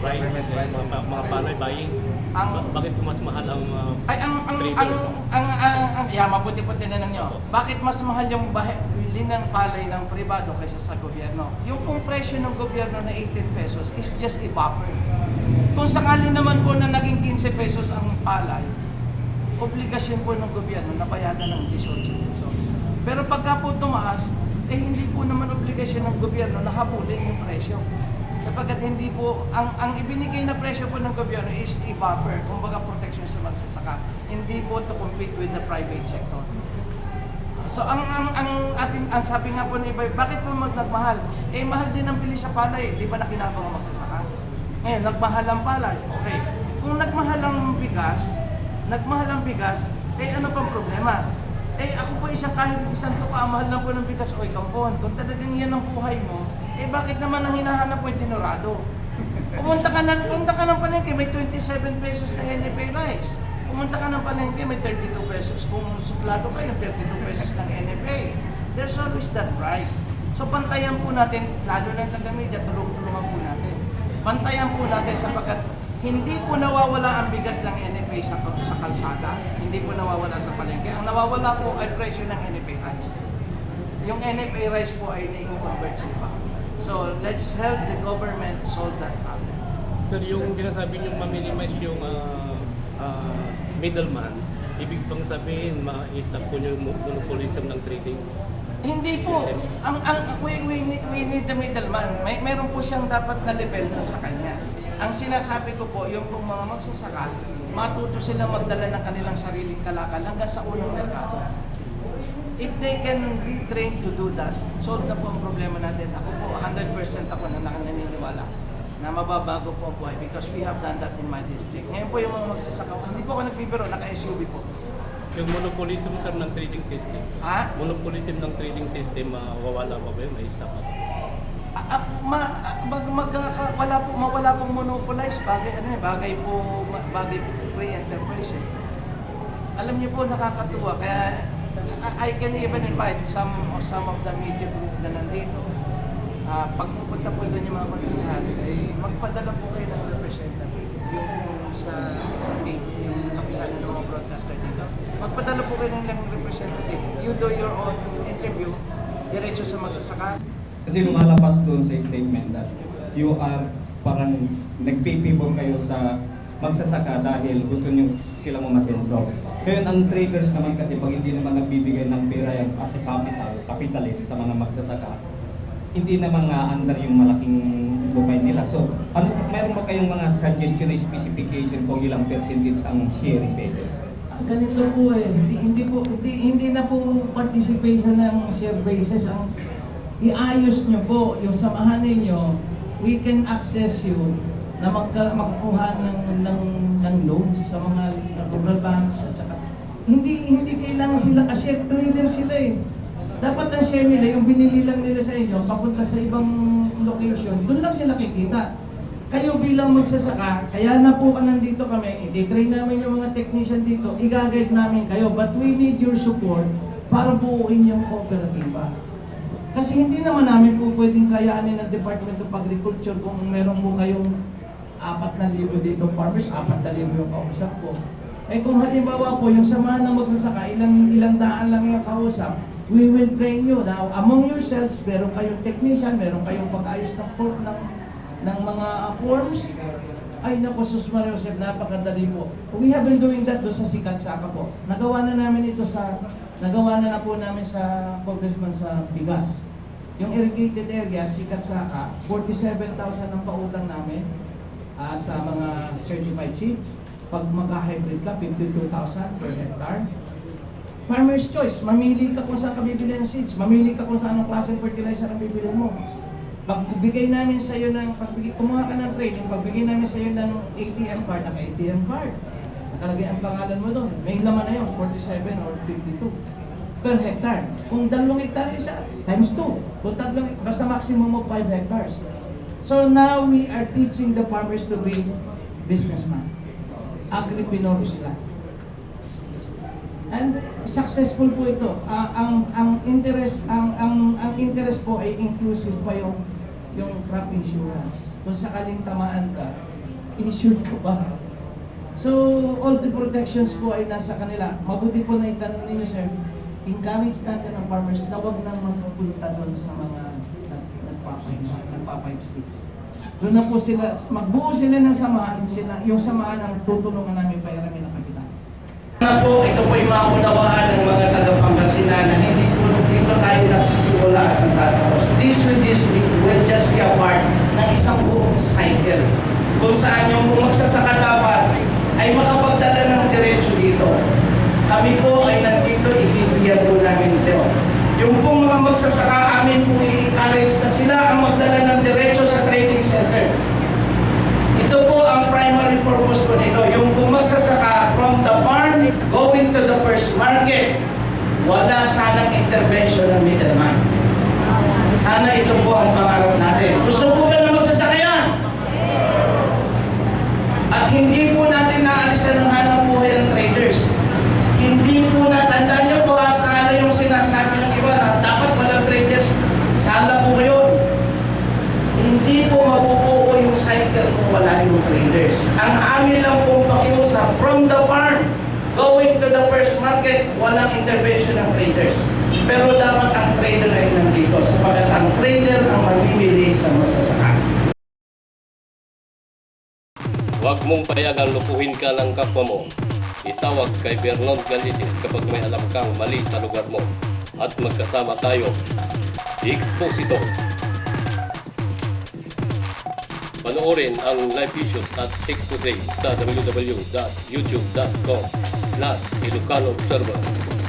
mga palay buying? Ang- Ba- bakit mas mahal ang uh, Ay, ang, ang, ang, traders? ang, ang, ang, yeah, mabuti-puti na lang nyo. Bakit mas mahal yung bahe, bili ng palay ng pribado kaysa sa gobyerno? Yung kung presyo ng gobyerno na 18 pesos is just a buffer. Kung sakali naman po na naging 15 pesos ang palay, obligasyon po ng gobyerno na bayadan ng 18 pesos. Pero pagka po tumaas, eh hindi po naman obligasyon ng gobyerno na habulin yung presyo. Sapagkat hindi po, ang, ang ibinigay na presyo po ng gobyerno is a buffer, kumbaga protection sa magsasaka. Hindi po to compete with the private sector. So ang ang ang ating ang sabi nga po ni Iba, bakit po magnagmahal? Eh mahal din ang bili sa palay, di ba nakinabang ang magsasaka? Ngayon, nagmahal ang palay. Okay. Kung nagmahal ang bigas, nagmahal ang bigas, eh ano pang problema? Eh ako po isang kahit isang tuka, mahal na po ng bigas o ikampon. Kung talagang yan ang buhay mo, eh bakit naman ang hinahanap mo yung dinurado? Pumunta ka na, pumunta ka ng palengke, may 27 pesos na NFA rice. Pumunta ka ng palengke, may 32 pesos. Kung suplado kayo, 32 pesos ng NFA. There's always that price. So pantayan po natin, lalo na yung taga-media, tulong-tulungan po natin. Pantayan po natin sapagkat hindi po nawawala ang bigas ng NFA sa, sa kalsada, hindi po nawawala sa palengke. Ang nawawala po ay presyo ng NFA rice. Yung NFA rice po ay nai-convert sa iba. So let's help the government solve that problem. Sir, yung sinasabi niyo ma-minimize yung uh, uh, middleman, ibig bang sabihin ma-stop po yung monopolism ng trading? Hindi po. System. Ang ang we, we, need, we need the middleman. May meron po siyang dapat na level na sa kanya. Ang sinasabi ko po, yung pong mga magsasaka, matuto sila magdala ng kanilang sariling kalakal hanggang sa unang merkado. If they can be trained to do that, solve na po ang problema natin. Ako po, 100% ako na naniniwala na mababago po ang buhay because we have done that in my district. Ngayon po yung mga magsasaka, hindi po ako nagbibiro, naka-SUV po. Yung monopolism sir ng trading system. Sir. Ha? Monopolism ng trading system, uh, mawawala pa ba yun? May-stop pa ba? Ah, ma, mag, magkaka- wala po mawala pong monopolize bagay ano eh bagay po bagay po free enterprise eh. Alam niyo po nakakatuwa kaya I, can even invite some some of the media group na nandito. Ah, pag pupunta po doon yung mga konsihal, eh, magpadala po kayo ng representative. Yung sa sa tape, yung kapisanan ng mga broadcaster dito. Magpadala po kayo ng representative. You do your own interview, diretso sa magsasaka. Kasi lumalabas doon sa statement that you are parang nagpipibor kayo sa magsasaka dahil gusto nyo sila masenso. Ngayon, ang traders naman kasi pag hindi naman nagbibigay ng pera yung as a capital, capitalist sa mga magsasaka, hindi naman nga under yung malaking lumay nila. So, ano, meron ba kayong mga suggestion or specification kung ilang percentage ang sharing basis? Ganito po eh, hindi, hindi po hindi, hindi na po participation ng share basis ang iayos nyo po yung samahan ninyo, we can access you na magka, makakuha ng, ng, ng loans sa mga rural banks at saka hindi hindi kailangan sila kasi trader sila eh. Dapat ang share nila, yung binili lang nila sa inyo, papunta sa ibang location, doon lang sila kikita. Kayo bilang magsasaka, kaya na po ka nandito kami, i-train namin yung mga technician dito, i-guide namin kayo, but we need your support para buuin yung kooperatiba. Kasi hindi naman namin po pwedeng kayaanin ng Department of Agriculture kung meron po kayong apat na libo dito farmers, apat na libo yung kausap ko. Eh kung halimbawa po, yung samahan ng magsasaka, ilang, ilang daan lang yung kausap, we will train you. Now, among yourselves, meron kayong technician, meron kayong pag-ayos ng, ng, ng mga uh, forms. Ay naku, Sus Mario Joseph, napakadali po. We have been doing that doon sa Sikat Saka po. Nagawa na namin ito sa, nagawa na na po namin sa congressman sa Bigas. Yung irrigated area, Sikat Saka, 47,000 ang pautang namin ah, sa mga certified seeds. Pag magka-hybrid ka, 52,000 per hectare. Farmer's choice, mamili ka kung saan ka bibili ng seeds, mamili ka kung saan anong klaseng fertilizer ang bibili mo. Pagbigay namin sa iyo ng, pagbigay, kumuha ka ng training, pagbigay namin sa iyo ng ATM card, naka-ATM card. Nakalagay ang pangalan mo doon. May laman na yun, 47 or 52 per hectare. Kung dalawang hectare siya, times 2. Kung tatlong, basta maximum of 5 hectares. So now we are teaching the farmers to be businessman. Agripreneur sila. And successful po ito. Ah, ang ang interest ang ang ang interest po ay inclusive pa yung yung crop insurance. Kung sakaling tamaan ka, insured ka ba? So, all the protections po ay nasa kanila. Mabuti po na itanong ninyo, sir. Encourage natin ang farmers na huwag nang magpupunta doon sa mga nag- nagpapa- nagpa-5-6. Doon na po sila, magbuo sila ng samahan, sila, yung samahan ang tutulungan namin kapitan. Na po, ito po yung maunawaan ng mga tagapangasinan na hindi po dito tayo nagsisimula at natatapos. This will, this will, will just be a part ng isang buong cycle. Kung saan yung magsasaka dapat ay makapagdala ng diretsyo dito. Kami po ay nandito, ibibigyan po namin ito. Yung pong mga magsasaka amin po i-encourage na sila ang magdala ng diretsyo sa trading center. Ito po ang primary purpose po nito. Yung kung magsasaka from the farm going to the first market, wala sanang intervention ng middleman. Sana ito po ang pangarap natin. Gusto po ba na magsasaka yan? At hindi po natin naalisan ng hanap buhay ang traders. Hindi po na, tandaan niyo po ha, sala yung sinasabi ng iba na dapat walang traders. Sala po kayo. Hindi po mabubuo yung cycle kung wala yung traders. Ang amin lang pong pakiusap from the farm going to the first market, walang intervention ng traders. Pero dapat ang trader ay nandito sapagkat ang trader ang mamimili sa magsasaka. Huwag mong payagang lupuhin ka ng kapwa mo. Itawag kay Vernon Galitis kapag may alam kang mali sa lugar mo. At magkasama tayo. Exposito. Panoorin ang live issues at expose sa www.youtube.com slash Ilocano Observer.